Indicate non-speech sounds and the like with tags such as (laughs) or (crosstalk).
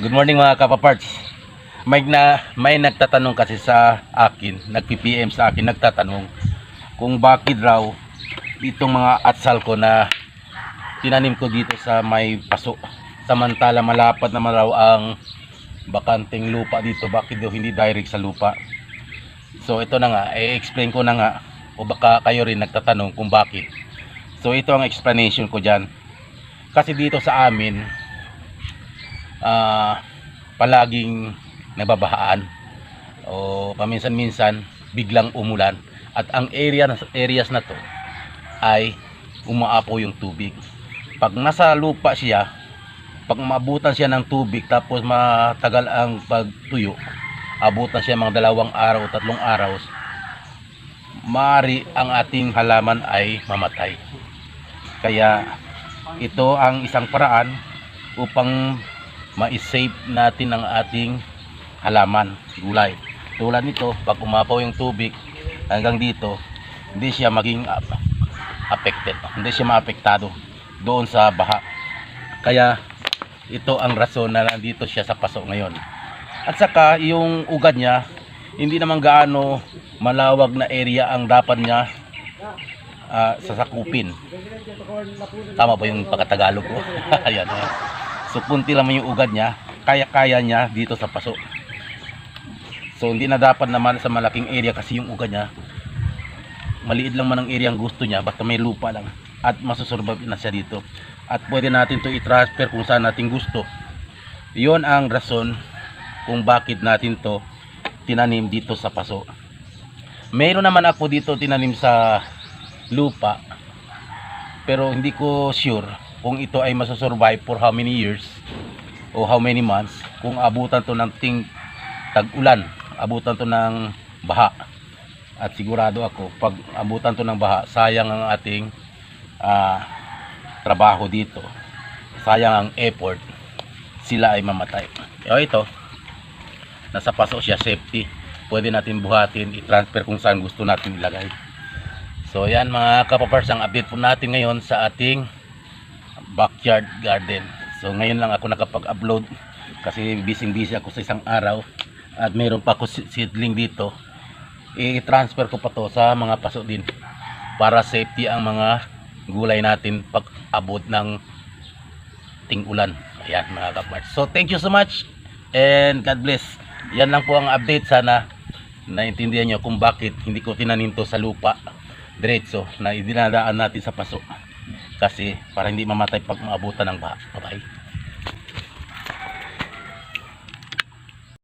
Good morning mga kapaparts. May na may nagtatanong kasi sa akin, nagpi-PM sa akin nagtatanong kung bakit raw itong mga atsal ko na tinanim ko dito sa may paso. Samantala malapad naman raw ang bakanteng lupa dito. Bakit daw hindi direct sa lupa? So ito na nga, i-explain ko na nga o baka kayo rin nagtatanong kung bakit. So ito ang explanation ko dyan. Kasi dito sa amin, ah palaging nababahaan o paminsan-minsan biglang umulan. At ang area areas na to ay umaapo yung tubig. Pag nasa lupa siya pag maabutan siya ng tubig tapos matagal ang pagtuyo abutan siya mga dalawang araw tatlong araw mari ang ating halaman ay mamatay. Kaya ito ang isang paraan upang ma-save natin ang ating halaman, gulay. Tulad nito, pag umapaw yung tubig hanggang dito, hindi siya maging affected. Hindi siya maapektado doon sa baha. Kaya ito ang rason na nandito siya sa paso ngayon. At saka yung ugat niya, hindi naman gaano malawag na area ang dapat niya ah, sasakupin. Tama ba yung pagkatagalog ko? (laughs) Ayan. ayan. So kunti lang yung ugad niya, kaya-kaya niya dito sa paso. So hindi na dapat naman sa malaking area kasi yung ugad niya maliit lang man ang area ang gusto niya basta may lupa lang at masusurvive na siya dito. At pwede natin to i-transfer kung saan natin gusto. Yon ang rason kung bakit natin to tinanim dito sa paso. Meron naman ako dito tinanim sa lupa pero hindi ko sure kung ito ay masasurvive for how many years o how many months kung abutan to ng ting tag-ulan abutan to ng baha. At sigurado ako pag abutan to ng baha sayang ang ating ah, trabaho dito. Sayang ang effort sila ay mamatay. O ito. Nasa paso siya safety. Pwede natin buhatin i-transfer kung saan gusto natin ilagay. So yan mga kapapars ang update po natin ngayon sa ating backyard garden. So ngayon lang ako nakapag-upload kasi busy-busy ako sa isang araw at mayroon pa ako seedling dito. I-transfer ko pa to sa mga paso din para safety ang mga gulay natin pag abot ng ting-ulan. Ayan mga kapatid. So thank you so much and God bless. Yan lang po ang update sana naintindihan nyo kung bakit hindi ko tinanim to sa lupa diretso na idinadaan natin sa paso kasi para hindi mamatay pag maabutan ng baha. Bye-bye.